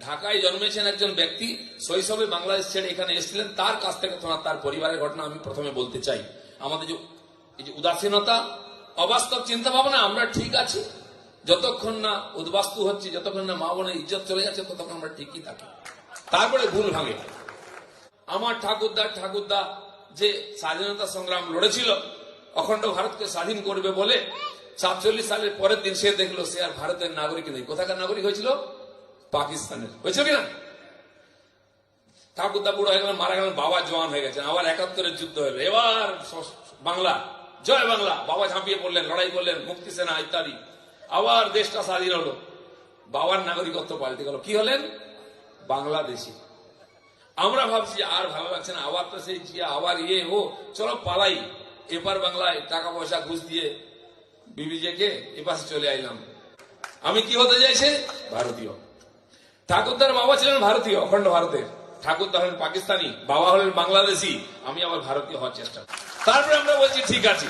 ঢাকায় জন্মেছেন একজন ব্যক্তি, শৈশবে বাংলাদেশ ছেড়ে এখানে এসেছিলেন। তার কাছ থেকে তোমার, তার পরিবারের ঘটনা আমি প্রথমে বলতে চাই। আমাদের যে, এই যে উদাসীনতা, অবাস্তব চিন্তা ভাবনা আমরা ঠিক আছি। যতক্ষণ না উদ্বাস্তু হচ্ছে, যতক্ষণ না মা বোনের ইজ্জত চলে যাচ্ছে, ততক্ষণ আমরা ঠিকই থাকি। তারপরে ভুল ভাঙে। আমার ঠাকুরদা ঠাকুরদা যে স্বাধীনতা সংগ্রাম লড়েছিল, অখণ্ড ভারতকে স্বাধীন করবে বলে, সাতচল্লিশ সালের পরের দিন সে দেখল সে আর ভারতের নাগরিক নেই। কোথাকার নাগরিক হয়েছিল? পাকিস্তানের। হয়েছিল কিনা? ঠাকুরদা বুড়ো হয়ে গেলেন, মারা গেলেন, বাবা জওয়ান হয়ে গেছেন, আবার একাত্তরের যুদ্ধ হলো। এবার বাংলা, জয় বাংলা, বাবা ঝাঁপিয়ে পড়লেন, লড়াই করলেন মুক্তি সেনা, ইত্যাদি। আবার দেশটা স্বাধীন হলো। বাবার নাগরিকত্ব পাল্টে গেল। কি হলেন? বাংলাদেশি। আমরা ভাবছি, আর ভালো লাগছে না। আবার তো সেই জিয়া, আবার ইয়ে ও, চলো পালাই। এপার বাংলায় টাকা পয়সা ঘুষ দিয়ে বিবিজেকে এপাশে চলে আইলাম। আমি কি হতে চাইছে? ভারতীয়। ঠাকুরদার বাবা ছিলেন ভারতীয়, অখণ্ড ভারতের। ঠাকুরদা হলেন পাকিস্তানি, বাবা হলেন বাংলাদেশি। আমি আবার ভারতীয় হওয়ার চেষ্টা তারপরে আমরা বলছি, ঠিক আছে।